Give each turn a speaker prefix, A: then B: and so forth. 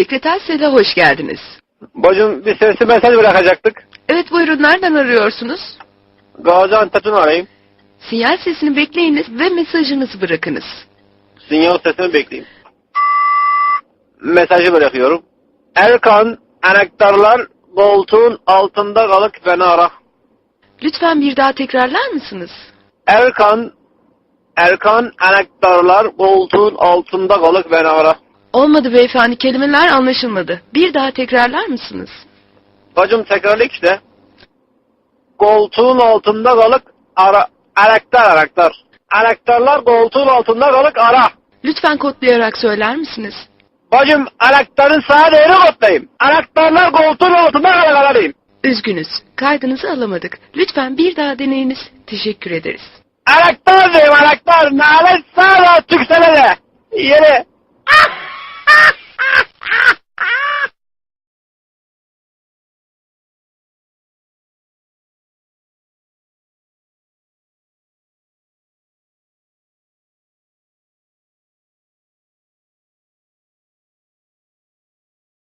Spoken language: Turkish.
A: Sekreter Sel'e hoş geldiniz.
B: Bacım bir sesli mesaj bırakacaktık.
A: Evet buyurun nereden arıyorsunuz?
B: Gaziantep'ten arayayım.
A: Sinyal sesini bekleyiniz ve mesajınızı bırakınız.
B: Sinyal sesini bekleyeyim. Mesajı bırakıyorum. Erkan, anahtarlar koltuğun altında kalıp beni ara.
A: Lütfen bir daha tekrarlar mısınız?
B: Erkan, Erkan, anahtarlar koltuğun altında kalıp beni ara.
A: Olmadı beyefendi kelimeler anlaşılmadı. Bir daha tekrarlar mısınız?
B: Bacım tekrarlık işte. Koltuğun altında kalıp ara. Anahtar, anahtar. Anahtarlar koltuğun altında kalıp ara.
A: Lütfen kodlayarak söyler misiniz?
B: Bacım anahtarın sağ değeri kodlayayım. Anahtarlar koltuğun altında kalıp arayayım.
A: Üzgünüz. Kaydınızı alamadık. Lütfen bir daha deneyiniz. Teşekkür ederiz.
B: Anahtar diyeyim anahtar. Nalet sağla tüksene de. Yeri.